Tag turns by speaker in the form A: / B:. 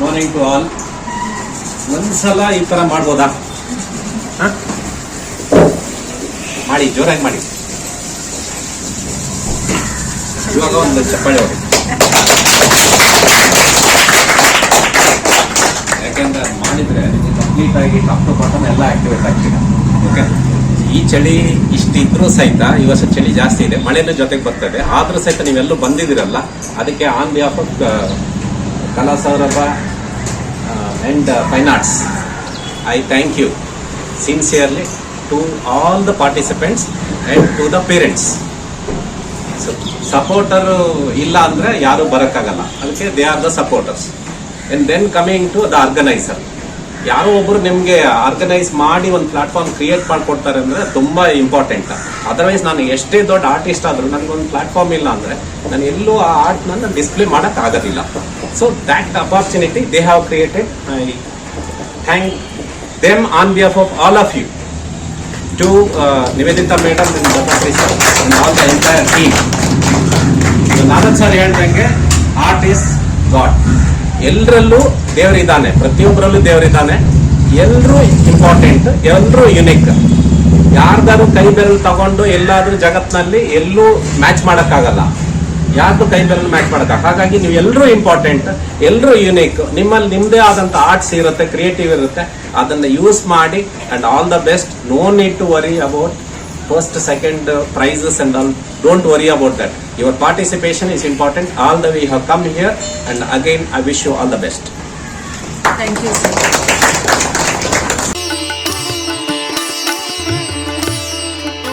A: Morning to all ಒಂದ್ಸಲ ಈ ತರ ಮಾಡ್ಬೋದಾ? ಹಾಂ? ಮಾಡಿ, ಜೋರಾಗಿ ಮಾಡಿ. ಇವಾಗ ಒಂದು ಚಪ್ಪಾಳೆ ಹೊಡಿ ಯಾಕೆಂದ್ರೆ ಮಾಡಿದ್ರೆ ಕಂಪ್ಲೀಟ್ ಆಗಿ ಟಾಪ್ ಟು ಬಾಟಮ್ ಎಲ್ಲ ಆಕ್ಟಿವೇಟ್ ಆಗ್ತೀರ? ಓಕೆ ಈ ಚಳಿ ಇಷ್ಟಿದ್ರೂ ಸಹಿತ, ಈ ವರ್ಷ ಚಳಿ ಜಾಸ್ತಿ ಇದೆ, ಮಳೆನೂ ಜೊತೆಗೆ ಬರ್ತದೆ ಆದ್ರೂ ಸಹಿತ ನೀವೆಲ್ಲೂ ಬಂದಿದ್ದೀರಲ್ಲ, ಅದಕ್ಕೆ on behalf of Kala Saurabha and fine arts I thank you sincerely to all the participants and to the parents supporter ಇಲ್ಲ ಅಂದರೆ ಯಾರೂ ಬರೋಕ್ಕಾಗಲ್ಲ. ಅದಕ್ಕೆ they are the supporters and then coming to the organiser ಯಾರೋ ಒಬ್ಬರು ನಿಮಗೆ organise ಮಾಡಿ ಒಂದು ಪ್ಲಾಟ್ಫಾರ್ಮ್ ಕ್ರಿಯೇಟ್ ಮಾಡಿಕೊಡ್ತಾರೆ ಅಂದರೆ ತುಂಬ ಇಂಪಾರ್ಟೆಂಟ್ ಅದರ್ವೈಸ್ ನಾನು ಎಷ್ಟೇ ದೊಡ್ಡ ಆರ್ಟಿಸ್ಟ್ ಆದ್ರೂ ನನಗೊಂದು ಪ್ಲಾಟ್ಫಾರ್ಮ್ ಇಲ್ಲ ಅಂದರೆ ನಾನು ಎಲ್ಲೂ ಆ ಆರ್ಟ್ ಡಿಸ್ಪ್ಲೇ ಡಿಸ್ಪ್ಲೇ ಮಾಡಕ್ ಆಗೋದಿಲ್ಲ so that opportunity they have created I thank them on behalf of all of you to Nivedita madam and Dattatri sir and all the entire team Narad sir ಹೇಳ್ದಂಗೆ art is God ಎಲ್ಲರಲ್ಲೂ ದೇವರಿದ್ದಾನೆ ಪ್ರತಿಯೊಬ್ಬರಲ್ಲೂ ದೇವರಿದ್ದಾನೆ ಎಲ್ಲರೂ important ಎಲ್ಲರೂ unique ಯಾರ್ದಾರು ಕೈ ಬೆರಳು ತಗೊಂಡು ಎಲ್ಲಾದ್ರೂ ಜಗತ್ತಿನಲ್ಲಿ ಎಲ್ಲೂ ಮ್ಯಾಚ್ ಮಾಡಕ್ಕಾಗಲ್ಲ. ಯಾರ್ದು ಕೈ ಬೆರಳು ಮ್ಯಾಚ್ ಮಾಡಕ್ಕ? ಹಾಗಾಗಿ ನೀವು ಎಲ್ಲರೂ ಇಂಪಾರ್ಟೆಂಟ್ ಎಲ್ಲರೂ ಯುನೀಕ್ ನಿಮ್ಮಲ್ಲಿ ನಿಮ್ಮದೇ ಆದಂತ ಆರ್ಟ್ಸ್ ಇರುತ್ತೆ ಕ್ರಿಯೇಟಿವ್ ಇರುತ್ತೆ. ಅದನ್ನ ಯೂಸ್ ಮಾಡಿ and all the best no need to worry about first second prizes prizes all don't worry about that your participation is important all the we uh come here come again I wish you all the
B: best thank you.